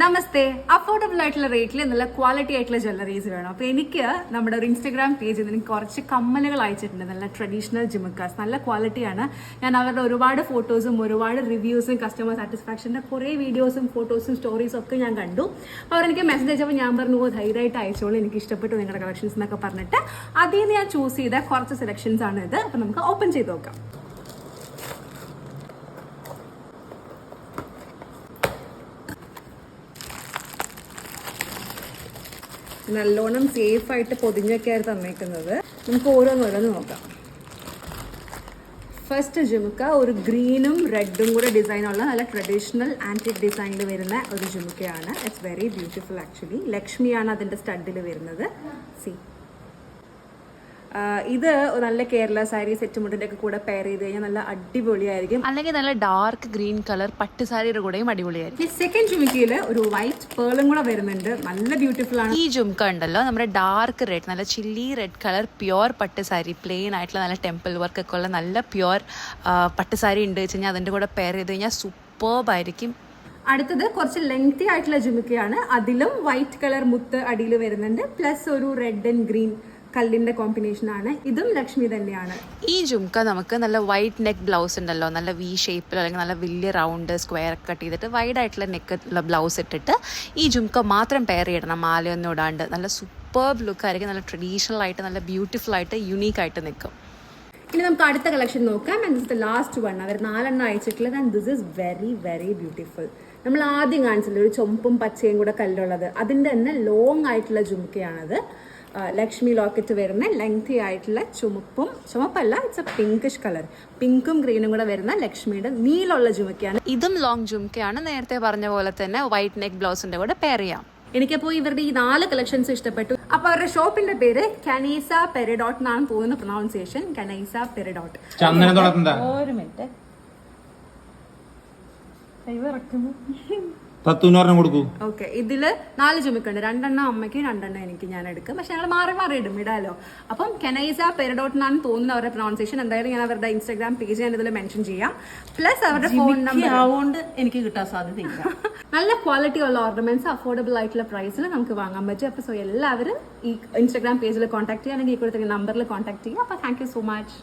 നമസ്തേ. Affordable ആയിട്ടുള്ള റേറ്റിൽ നല്ല ക്വാളിറ്റി ആയിട്ടുള്ള ജ്വല്ലറീസ് വേണം. അപ്പോൾ എനിക്ക് നമ്മുടെ ഒരു ഇൻസ്റ്റഗ്രാം പേജിൽ നിന്ന് കുറച്ച് കമ്മലുകൾ അയച്ചിട്ടുണ്ട്. നല്ല ട്രഡീഷണൽ ജിമുക്കാസ് നല്ല ക്വാളിറ്റിയാണ് ഞാൻ അവരുടെ ഒരുപാട് ഫോട്ടോസും ഒരുപാട് റിവ്യൂസും കസ്റ്റമർ സാറ്റിസ്ഫാക്ഷന്റെ കുറേ വീഡിയോസും ഫോട്ടോസും സ്റ്റോറീസും ഒക്കെ ഞാൻ കണ്ടു. അവരെനിക്ക് മെസ്സേജ് അയച്ചപ്പോൾ ഞാൻ പറഞ്ഞു "ഓ, ധൈര്യമായിട്ട് അയച്ചോളൂ. എനിക്ക് ഇഷ്ടപ്പെട്ടു നിങ്ങളുടെ കളക്ഷൻസ് എന്നൊക്കെ പറഞ്ഞിട്ട് അതിൽ നിന്ന് ഞാൻ ചൂസ് ചെയ്ത കുറച്ച് സെലക്ഷൻസ് ആണ് ഇത്. അപ്പോൾ നമുക്ക് ഓപ്പൺ ചെയ്ത് നോക്കാം. നല്ലോണം സേഫായിട്ട് പൊതിഞ്ഞൊക്കെയാണ് തന്നേക്കുന്നത്. നമുക്ക് ഓരോന്ന് ഓരോന്ന് നോക്കാം. ഫസ്റ്റ് ജുമുക്ക ഒരു ഗ്രീനും റെഡും കൂടെ ഡിസൈനുള്ള നല്ല ട്രഡീഷണൽ ആന്റിക് ഡിസൈനിൽ വരുന്ന ഒരു ജുമുക്കയാണ്. ഇറ്റ്സ് വെരി ബ്യൂട്ടിഫുൾ ആക്ച്വലി ലക്ഷ്മിയാണ് അതിന്റെ സ്റ്റഡിൽ വരുന്നത്. സി ഇത് നല്ല കേരള സാരി സെറ്റ് മുട്ടിന്റെ ഒക്കെ കൂടെ പെയർ ചെയ്ത് കഴിഞ്ഞാൽ നല്ല അടിപൊളിയായിരിക്കും. അല്ലെങ്കിൽ നല്ല ഡാർക്ക് ഗ്രീൻ കളർ പട്ട് സാരിയുടെ കൂടെയും അടിപൊളിയായിരിക്കും. ഈ സെക്കൻഡ് ജുമുക്കയിൽ ഒരു വൈറ്റ് പേളും കൂടെ വരുന്നുണ്ട്. നല്ല ബ്യൂട്ടിഫുൾ ആണ്. ഈ ജുംക്ക ഉണ്ടല്ലോ നമ്മുടെ ഡാർക്ക് റെഡ് നല്ല ചില്ലി റെഡ് കളർ പ്യുവർ പട്ട് സാരി പ്ലെയിൻ ആയിട്ടുള്ള നല്ല ടെമ്പിൾ വർക്ക് ഒക്കെ ഉള്ള നല്ല പ്യുവർ പട്ട് സാരി ഉണ്ട് വെച്ച് കഴിഞ്ഞാൽ അതിന്റെ കൂടെ പെയർ ചെയ്ത് കഴിഞ്ഞാൽ സൂപ്പർബ് ആയിരിക്കും. അടുത്തത് കുറച്ച് ലെങ്തി ആയിട്ടുള്ള ജുമുക്കയാണ് അതിലും വൈറ്റ് കളർ മുത്ത് അടിയിൽ വരുന്നുണ്ട്. പ്ലസ് ഒരു റെഡ് ആൻഡ് ഗ്രീൻ കല്ലിന്റെ കോമ്പിനേഷൻ ആണ്. ഇതും ലക്ഷ്മി തന്നെയാണ്. ഈ ജുംക നമുക്ക് നല്ല വൈറ്റ് നെക്ക് ബ്ലൗസ് ഉണ്ടല്ലോ നല്ല വി ഷേപ്പിൽ അല്ലെങ്കിൽ നല്ല വലിയ റൗണ്ട് സ്ക്വയർ കട്ട് ചെയ്തിട്ട് വൈഡ് ആയിട്ടുള്ള നെക്ക് ഉള്ള ബ്ലൗസ് ഇട്ടിട്ട് ഈ ജുംക മാത്രം പെയർ ചെയ്യണം മാലയൊന്നും ഇടാണ്ട്. നല്ല സൂപ്പർബ് ലുക്ക് ആയിരിക്കും നല്ല ട്രഡീഷണൽ ആയിട്ട് നല്ല ബ്യൂട്ടിഫുൾ ആയിട്ട് യുണീക്ക് ആയിട്ട് നിൽക്കും. ഇനി നമുക്ക് അടുത്ത കളക്ഷൻ നോക്കാം. And this the last one അവർ നാലെണ്ണം അയച്ചിട്ടുള്ളത് and this is very very beautiful നമ്മൾ ആദ്യം കാണിച്ചില്ല ഒരു ചുമപ്പും പച്ചയും കൂടെ കല്ലുള്ളത്. അതിന്റെ തന്നെ ലോങ് ആയിട്ടുള്ള ജുംക്കയാണത് ലക്ഷ്മി ലോക്കറ്റ് വരുന്ന ലെങ്തി ആയിട്ടുള്ള ചുമപ്പും ചുമപ്പല്ല ഇറ്റ്സ് എ പിങ്കിഷ് കളർ പിങ്കും ഗ്രീനും കൂടെ വരുന്ന ലക്ഷ്മിയുടെ നീലുള്ള ജുമക്കയാണ് ഇതും ലോങ് ജുമക്കയാണ് നേരത്തെ പറഞ്ഞ പോലെ തന്നെ വൈറ്റ് നെക്ക് ബ്ലൗസിന്റെ കൂടെ പെയർ ചെയ്യാം. എനിക്കപ്പോൾ ഇവരുടെ ഈ നാല് കളക്ഷൻസ് ഇഷ്ടപ്പെട്ടു. അപ്പൊ അവരുടെ ഷോപ്പിന്റെ പേര് കനീസ പെരഡോട്ട് എന്നാണ് പോകുന്ന പ്രൊനൗൺസിയേഷൻ കനൈസ പെരഡോട്ട് ഒരു മിനിറ്റ് പത്തൂന്നൂറിനും കൊടുക്കൂ. ഓക്കെ ഇതിൽ നാല് ചുമക്കുണ്ട്. രണ്ടെണ്ണം അമ്മയ്ക്ക് രണ്ടെണ്ണം എനിക്ക് ഞാൻ എടുക്കും. പക്ഷെ ഞങ്ങൾ മാറി മാറി ഇടും ഇടാലോ. അപ്പം കെനൈസ പെരഡോട്ട് എന്നാണ് തോന്നുന്നത് അവരുടെ പ്രൊണൗൺസിയേഷൻ എന്തായാലും ഞാൻ അവരുടെ ഇൻസ്റ്റാഗ്രാം പേജ് ഞാൻ ഇതിൽ മെൻഷൻ ചെയ്യാം. പ്ലസ് അവരുടെ ഫോൺ നമ്പർ ആവുകൊണ്ട് എനിക്ക് കിട്ടാൻ സാധ്യതയില്ല. നല്ല ക്വാളിറ്റി ഉള്ള ഓർണമെന്റ്സ് അഫോർഡബിൾ ആയിട്ടുള്ള പ്രൈസിൽ നമുക്ക് വാങ്ങാൻ പറ്റും. അപ്പോൾ സോ എല്ലാവരും ഈ ഇൻസ്റ്റാഗ്രാം പേജിൽ കോൺടാക്ട് ചെയ്യുക അല്ലെങ്കിൽ ഈ കൊടുത്ത നമ്പറിൽ കോൺടാക്ട് ചെയ്യുക. അപ്പോൾ താങ്ക് യു സോ മച്ച്